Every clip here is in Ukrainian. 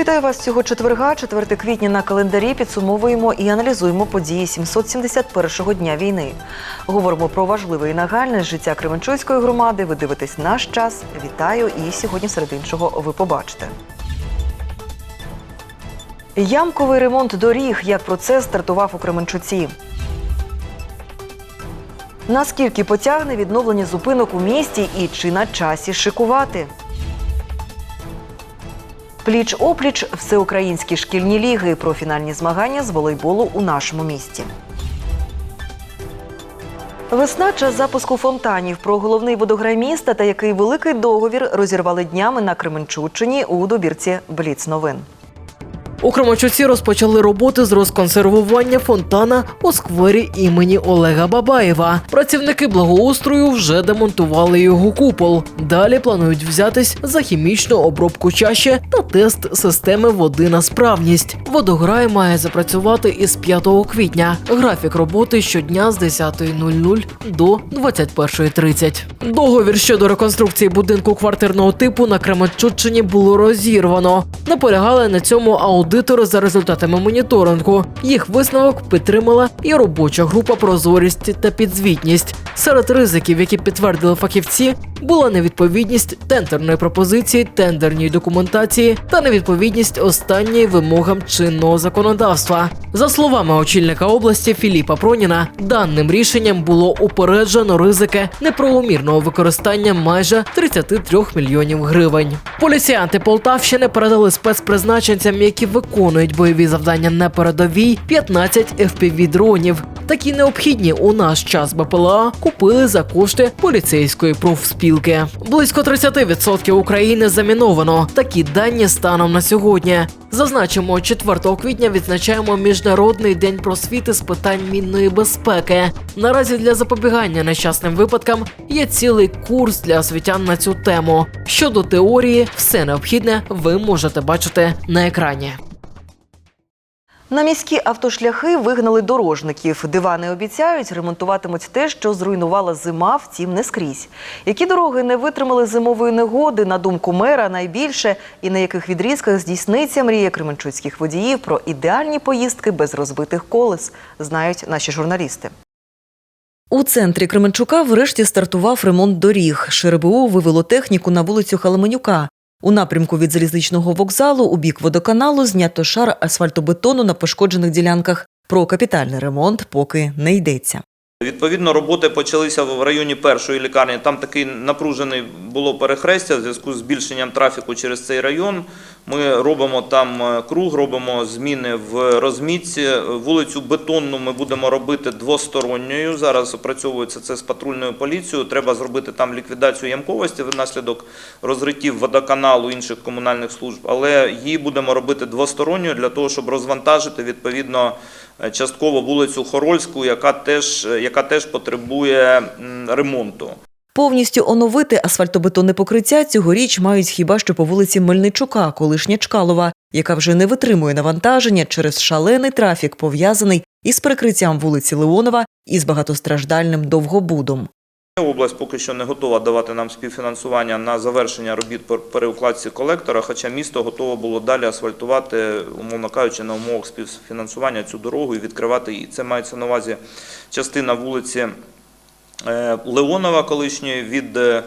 Вітаю вас цього четверга, 4 квітня на календарі. Підсумовуємо і аналізуємо події 771-го дня війни. Говоримо про важливе і нагальне життя Кременчуцької громади. Ви дивитесь наш час. Вітаю! І сьогодні, серед іншого, ви побачите. Ямковий ремонт доріг. Як процес стартував у Кременчуці. Наскільки потягне відновлення зупинок у місті і чи на часі шикувати? Пліч опліч всеукраїнські шкільні ліги про фінальні змагання з волейболу у нашому місті. Весна час запуску фонтанів про головний водограй міста та який великий договір розірвали днями на Кременчуччині у добірці Бліц новин. У Кременчуці розпочали роботи з розконсервування фонтана у сквері імені Олега Бабаєва. Працівники благоустрою вже демонтували його купол. Далі планують взятись за хімічну обробку чаші та тест системи води на справність. Водограй має запрацювати із 5 квітня. Графік роботи щодня з 10.00 до 21.30. Договір щодо реконструкції будинку квартирного типу на Кременчуччині було розірвано. Наполягали на цьому аудитори за результатами моніторингу. Їх висновок підтримала і робоча група прозорість та підзвітність. Серед ризиків, які підтвердили фахівці, була невідповідність тендерної пропозиції, тендерній документації та невідповідність останньої вимогам чинного законодавства. За словами очільника області Філіпа Проніна, даним рішенням було упереджено ризики неправомірного використання майже 33 мільйонів гривень. Поліціянти Полтавщини передали спецпризначенцям, які виконують бойові завдання на передовій, 15 fpv дронів. Такі необхідні у наш час БПЛА купили за кошти поліцейської профспілки. Близько 30% України заміновано. Такі дані станом на сьогодні. Зазначимо, 4 квітня відзначаємо міжнародний день просвіти з питань мінної безпеки. Наразі для запобігання нещасним випадкам є цілий курс для освітян на цю тему. Щодо теорії, все необхідне ви можете бачити на екрані. На міські автошляхи вигнали дорожників. Дивани обіцяють, ремонтуватимуть те, що зруйнувала зима, втім не скрізь. Які дороги не витримали зимової негоди, на думку мера, найбільше і на яких відрізках здійсниться мрія кременчуцьких водіїв про ідеальні поїздки без розбитих колес, знають наші журналісти. У центрі Кременчука врешті стартував ремонт доріг. ШРБУ вивело техніку на вулицю Халаманюка. У напрямку від залізничного вокзалу у бік водоканалу знято шар асфальтобетону на пошкоджених ділянках. Про капітальний ремонт поки не йдеться. Відповідно, роботи почалися в районі першої лікарні. Там такий напружений було перехрестя в зв'язку з збільшенням трафіку через цей район. Ми робимо там е, круг, робимо зміни в розмітці. Вулицю бетонну ми будемо робити двосторонньою. Зараз опрацьовується це з патрульною поліцією. Треба зробити там ліквідацію ямковості внаслідок розриттів водоканалу інших комунальних служб, але її будемо робити двосторонньою для того, щоб розвантажити відповідно е, частково вулицю Хорольську, яка теж, яка теж потребує ремонту. Повністю оновити асфальтобетонне покриття цьогоріч мають хіба що по вулиці Мельничука, колишня Чкалова, яка вже не витримує навантаження через шалений трафік, пов'язаний із перекриттям вулиці Леонова із багатостраждальним довгобудом. Область поки що не готова давати нам співфінансування на завершення робіт по переукладці колектора, хоча місто готово було далі асфальтувати, умовно кажучи, на умовах співфінансування цю дорогу і відкривати її. Це мається на увазі частина вулиці Леонова колишньої від е,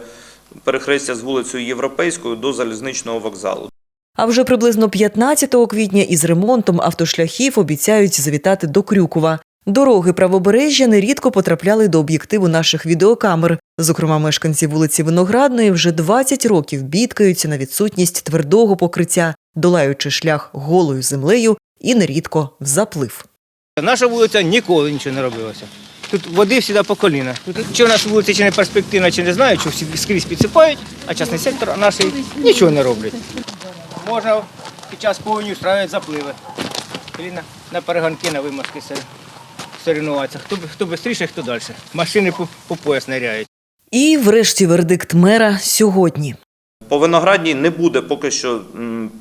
перехрестя з вулицею Європейською до залізничного вокзалу. А вже приблизно 15 квітня із ремонтом автошляхів обіцяють завітати до Крюкова. Дороги правобережжя нерідко потрапляли до об'єктиву наших відеокамер. Зокрема, мешканці вулиці Виноградної вже 20 років бідкаються на відсутність твердого покриття, долаючи члях голою землею і нерідко в заплив. Наша вулиця ніколи нічого не робилося. Тут води завжди по коліна. Тут чи у нас вулиця чи не перспективна, чи не знаю, чи всі скрізь підсипають, а частний сектор наш нічого не роблять. Можна під час повені устраювати запливи. На, на перегонки, на вимазки се- соревнуватися. Хто, хто швидше, хто далі. Машини по, по пояс ныряють. І, врешті, вердикт мера сьогодні. По виноградній не буде поки що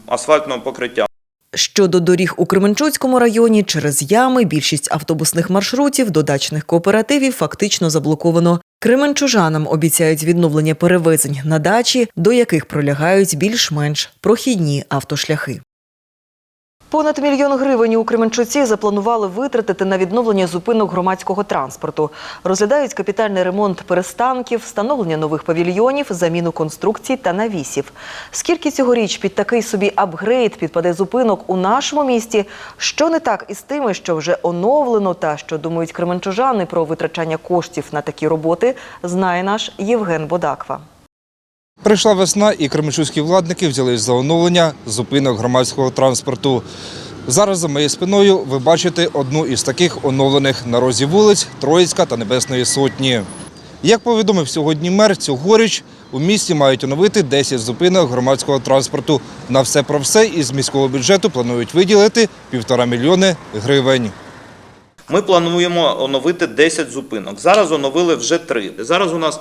асфальтного покриття. Щодо доріг у Кременчуцькому районі, через ями більшість автобусних маршрутів до дачних кооперативів фактично заблоковано. Кременчужанам обіцяють відновлення перевезень на дачі, до яких пролягають більш-менш прохідні автошляхи. Понад мільйон гривень у Кременчуці запланували витратити на відновлення зупинок громадського транспорту. Розглядають капітальний ремонт перестанків, встановлення нових павільйонів, заміну конструкцій та навісів. Скільки цьогоріч під такий собі апгрейд підпаде зупинок у нашому місті? Що не так із тими, що вже оновлено, та що думають кременчужани про витрачання коштів на такі роботи, знає наш Євген Бодаква. Прийшла весна, і кременчуцькі владники взялись за оновлення зупинок громадського транспорту. Зараз за моєю спиною ви бачите одну із таких оновлених на розі вулиць Троїцька та Небесної Сотні. Як повідомив сьогодні мер, цьогоріч у місті мають оновити 10 зупинок громадського транспорту. На все про все із міського бюджету планують виділити півтора мільйони гривень. Ми плануємо оновити 10 зупинок. Зараз оновили вже 3. Зараз у нас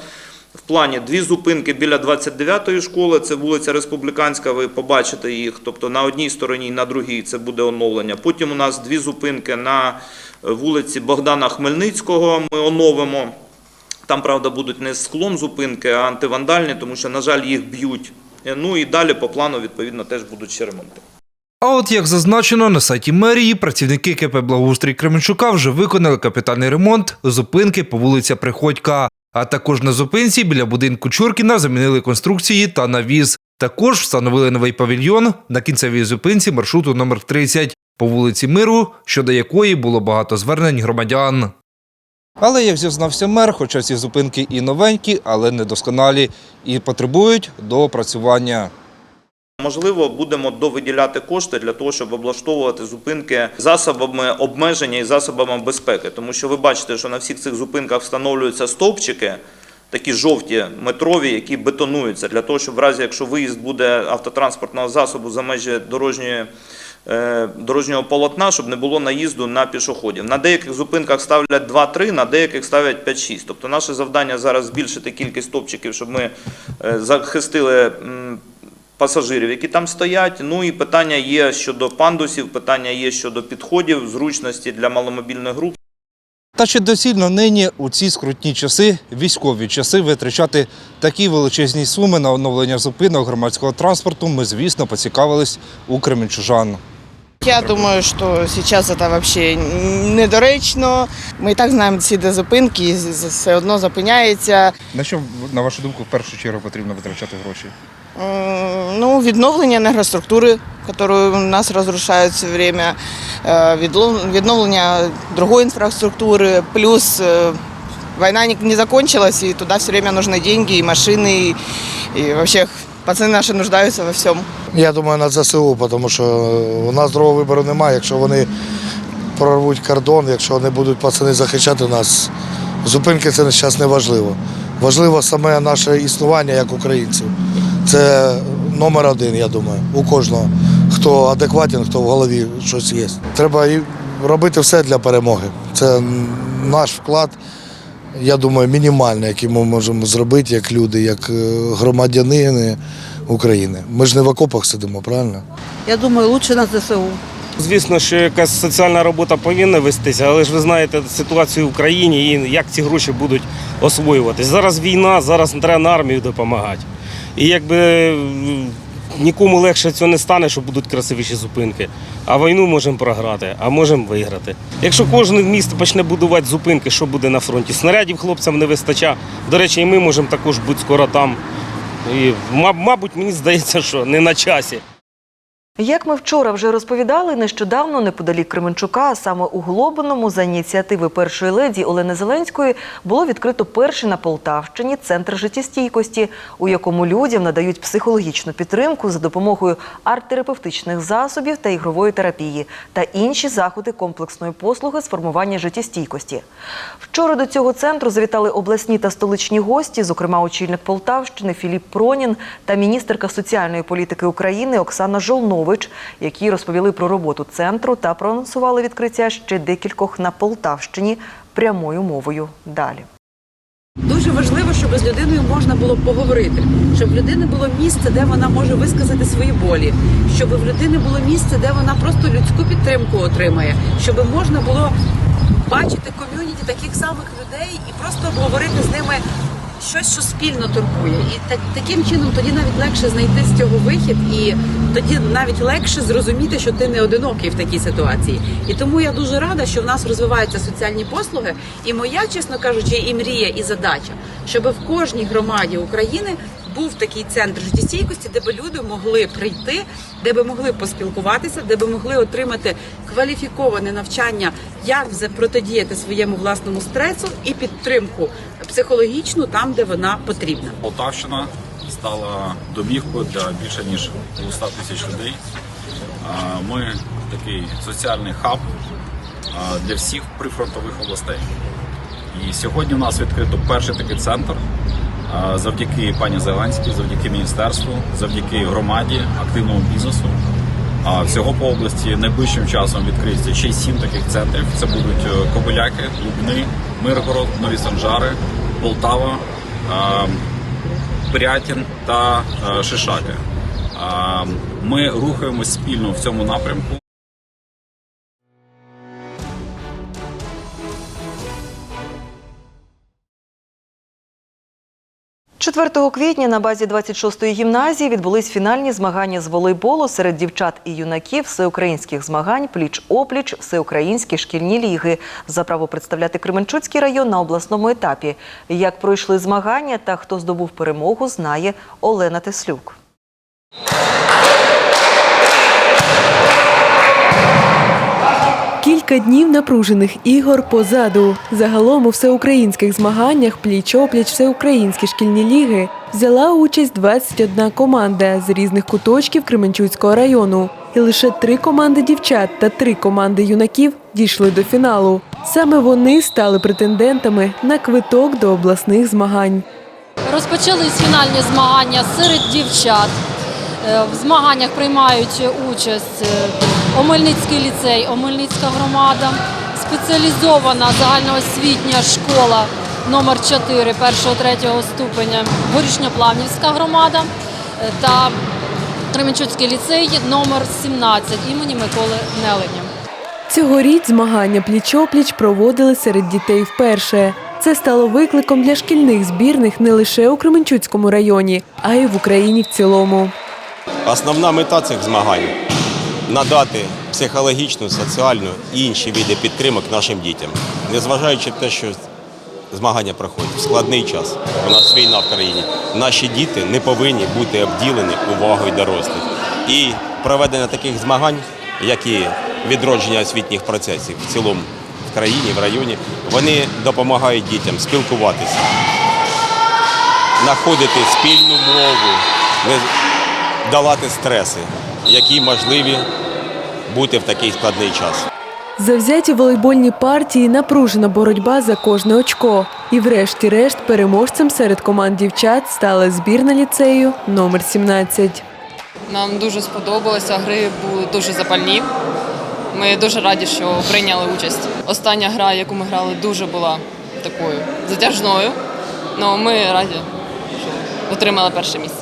в плані дві зупинки біля 29-ї школи, це вулиця Республіканська, ви побачите їх, тобто на одній стороні і на другій це буде оновлення. Потім у нас дві зупинки на вулиці Богдана Хмельницького ми оновимо. Там, правда, будуть не склом зупинки, а антивандальні, тому що, на жаль, їх б'ють. Ну і далі по плану, відповідно, теж будуть ще ремонти. А от як зазначено на сайті мерії, працівники КП Благоустрій Кременчука вже виконали капітальний ремонт зупинки по вулиця Приходька. А також на зупинці біля будинку Чуркіна замінили конструкції та навіз. Також встановили новий павільйон на кінцевій зупинці маршруту номер 30 по вулиці Миру, щодо якої було багато звернень громадян. Але як зізнався мер, хоча ці зупинки і новенькі, але недосконалі і потребують доопрацювання. Можливо, будемо довиділяти кошти для того, щоб облаштовувати зупинки засобами обмеження і засобами безпеки. Тому що ви бачите, що на всіх цих зупинках встановлюються стовпчики, такі жовті метрові, які бетонуються для того, щоб в разі, якщо виїзд буде автотранспортного засобу за межі дорожньої. е, Дорожнього полотна, щоб не було наїзду на пішоходів. На деяких зупинках ставлять 2-3, на деяких ставлять 5-6. Тобто наше завдання зараз збільшити кількість стовпчиків, щоб ми е, захистили пасажирів, які там стоять. Ну і питання є щодо пандусів, питання є щодо підходів, зручності для маломобільних груп. Та чи доцільно нині у ці скрутні часи, військові часи, витрачати такі величезні суми на оновлення зупинок громадського транспорту, ми, звісно, поцікавились у кременчужан. Я думаю, що зараз це взагалі недоречно. Ми і так знаємо ці де зупинки, і все одно зупиняється. На що, на вашу думку, в першу чергу потрібно витрачати гроші? Ну, відновлення енергоструктури, яку у нас розрушають все время, е, відновлення другої інфраструктури, плюс е, війна не, закончилась, і туди все время нужны деньги, і машини, і, і вообще пацани наші нуждаються во всьому. Я думаю, на ЗСУ, тому що у нас другого вибору немає. Якщо вони прорвуть кордон, якщо вони будуть пацани захищати нас, зупинки це зараз не важливо. Важливо саме наше існування як українців. Це номер один, я думаю, у кожного. Хто адекватен, хто в голові щось є. Треба робити все для перемоги. Це наш вклад, я думаю, мінімальний, який ми можемо зробити як люди, як е, громадянини України. Ми ж не в окопах сидимо, правильно? Я думаю, лучше на ЗСУ. Звісно, що якась соціальна робота повинна вестися, але ж ви знаєте ситуацію в Україні і як ці гроші будуть освоюватись. Зараз війна, зараз треба на армію допомагати. І якби нікому легше цього не стане, що будуть красивіші зупинки. А війну можемо програти, а можемо виграти. Якщо кожен місто почне будувати зупинки, що буде на фронті? Снарядів хлопцям не вистачає. До речі, і ми можемо також бути скоро там. І, мабуть, мені здається, що не на часі. Як ми вчора вже розповідали, нещодавно неподалік Кременчука, саме у Глобиному, за ініціативи першої леді Олени Зеленської, було відкрито перший на Полтавщині центр життєстійкості, у якому людям надають психологічну підтримку за допомогою арт-терапевтичних засобів та ігрової терапії та інші заходи комплексної послуги з формування життєстійкості. Вчора до цього центру завітали обласні та столичні гості, зокрема очільник Полтавщини Філіп Пронін та міністерка соціальної політики України Оксана Жолнович, які розповіли про роботу центру та проанонсували відкриття ще декількох на Полтавщині прямою мовою. Далі. Дуже важливо, щоб з людиною можна було поговорити, щоб в людини було місце, де вона може висказати свої болі, щоб в людини було місце, де вона просто людську підтримку отримає, щоб можна було бачити ком'юніті таких самих людей і просто обговорити з ними щось, що спільно турбує. І так, таким чином тоді навіть легше знайти з цього вихід, і тоді навіть легше зрозуміти, що ти не одинокий в такій ситуації. І тому я дуже рада, що в нас розвиваються соціальні послуги. І моя, чесно кажучи, і мрія, і задача, щоб в кожній громаді України був такий центр життєстійкості, де би люди могли прийти, де би могли поспілкуватися, де би могли отримати кваліфіковане навчання, як протидіяти своєму власному стресу і підтримку психологічну там, де вона потрібна. Полтавщина стала домівкою для більше ніж 200 тисяч людей. Ми такий соціальний хаб для всіх прифронтових областей. І сьогодні у нас відкрито перший такий центр завдяки пані Зеленській, завдяки міністерству, завдяки громаді, активному бізнесу. Всього по області найближчим часом відкриється ще сім таких центрів. Це будуть е, Кобиляки, Лубни, Миргород, Нові Санжари, Полтава, а, Пирятин та е, Шишаки. Ми рухаємось спільно в цьому напрямку. 4 квітня на базі 26-ї гімназії відбулись фінальні змагання з волейболу серед дівчат і юнаків всеукраїнських змагань пліч-опліч всеукраїнські шкільні ліги за право представляти Кременчуцький район на обласному етапі. Як пройшли змагання та хто здобув перемогу, знає Олена Теслюк. Кілька днів напружених ігор позаду. Загалом у всеукраїнських змаганнях пліч-опліч всеукраїнські шкільні ліги взяла участь 21 команда з різних куточків Кременчуцького району. І лише три команди дівчат та три команди юнаків дійшли до фіналу. Саме вони стали претендентами на квиток до обласних змагань. Розпочались фінальні змагання серед дівчат. Е, В змаганнях приймають участь е, Омельницький ліцей, Омельницька громада, спеціалізована загальноосвітня школа номер 4 1-3 ступеня, Горішньоплавнівська громада е, та Кременчуцький ліцей номер 17 імені Миколи Неленя. Цьогоріч змагання пліч-опліч проводили серед дітей вперше. Це стало викликом для шкільних збірних не лише у Кременчуцькому районі, а й в Україні в цілому. Основна мета цих змагань надати психологічну, соціальну і інші види підтримок нашим дітям. Незважаючи на те, що змагання проходять в складний час, у нас війна в країні, наші діти не повинні бути обділені увагою дорослих. І проведення таких змагань, як і відродження освітніх процесів в цілому в країні, в районі, вони допомагають дітям спілкуватися, знаходити спільну мову, долати стреси, які можливі бути в такий складний час. Завзяті волейбольні партії, напружена боротьба за кожне очко. І врешті-решт переможцем серед команд дівчат стала збірна ліцею номер 17. Нам дуже сподобалося, гри були дуже запальні. Ми дуже раді, що прийняли участь. Остання гра, яку ми грали, дуже була такою затяжною. Ну ми раді, що отримали перше місце.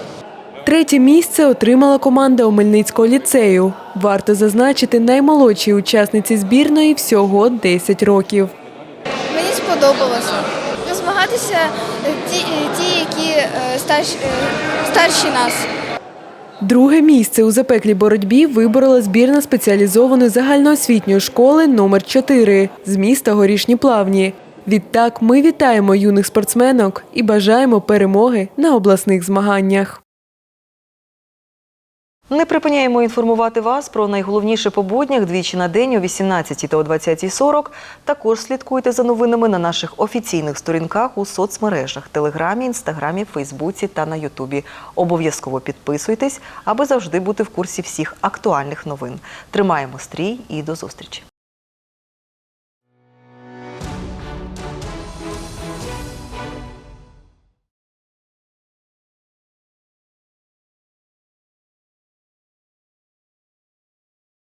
Третє місце отримала команда Омельницького ліцею. Варто зазначити, наймолодшій учасниці збірної всього 10 років. Мені сподобалося. Змагатися ті, ті які е, старші, е, старші нас. Друге місце у запеклій боротьбі виборола збірна спеціалізованої загальноосвітньої школи номер 4 з міста Горішні Плавні. Відтак ми вітаємо юних спортсменок і бажаємо перемоги на обласних змаганнях. Не припиняємо інформувати вас про найголовніше по буднях двічі на день о 18 та о 20.40. Також слідкуйте за новинами на наших офіційних сторінках у соцмережах – Телеграмі, Інстаграмі, Фейсбуці та на Ютубі. Обов'язково підписуйтесь, аби завжди бути в курсі всіх актуальних новин. Тримаємо стрій і до зустрічі!